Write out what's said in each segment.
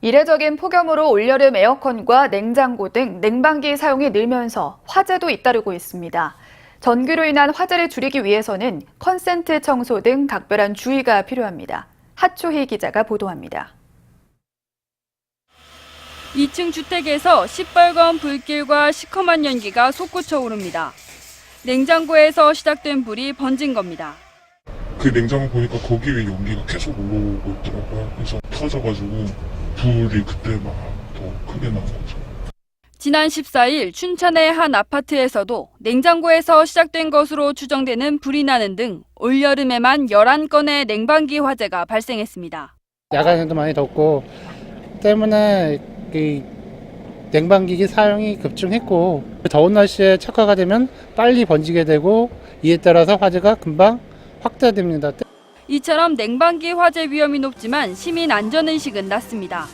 이례적인 폭염으로 올여름 에어컨과 냉장고 등 냉방기 사용이 늘면서 화재도 잇따르고 있습니다. 전기로 인한 화재를 줄이기 위해서는 컨센트 청소 등 각별한 주의가 필요합니다. 하초희 기자가 보도합니다. 2층 주택에서 시뻘건 불길과 시커먼 연기가 솟구쳐 오릅니다. 냉장고에서 시작된 불이 번진 겁니다. 그 냉장고 보니까 거기 위에 연기가 계속 올라오고 있더라고요. 그래서 터져가지고 불이 그때 막 더 크게 난 거죠. 지난 14일 춘천의 한 아파트에서도 냉장고에서 시작된 것으로 추정되는 불이 나는 등 올여름에만 11건의 냉방기 화재가 발생했습니다. 야간에도 많이 덥고 때문에 이 냉방기기 사용이 급증했고 더운 날씨에 착화가 되면 빨리 번지게 되고 이에 따라서 화재가 금방 확대됩니다. 이처럼 냉방기 화재 위험이 높지만 시민 안전의식은 낮습니다.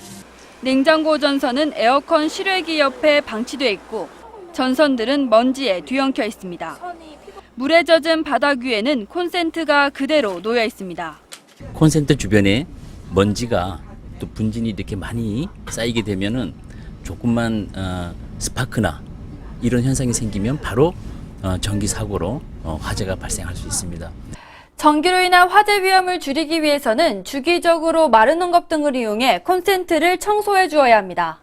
냉장고 전선은 에어컨 실외기 옆에 방치돼 있고 전선들은 먼지에 뒤엉켜 있습니다. 물에 젖은 바닥 위에는 콘센트가 그대로 놓여 있습니다. 콘센트 주변에 먼지가 또 분진이 이렇게 많이 쌓이게 되면은 조금만 어, 스파크나 이런 현상이 생기면 바로 어, 전기 사고로 어, 화재가 발생할 수 있습니다. 전기로 인한 화재 위험을 줄이기 위해서는 주기적으로 마른 헝겊 등을 이용해 콘센트를 청소해 주어야 합니다.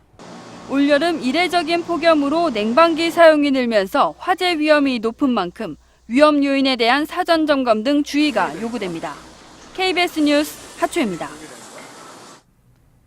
올여름 이례적인 폭염으로 냉방기 사용이 늘면서 화재 위험이 높은 만큼 위험 요인에 대한 사전 점검 등 주의가 요구됩니다. KBS 뉴스 하초입니다.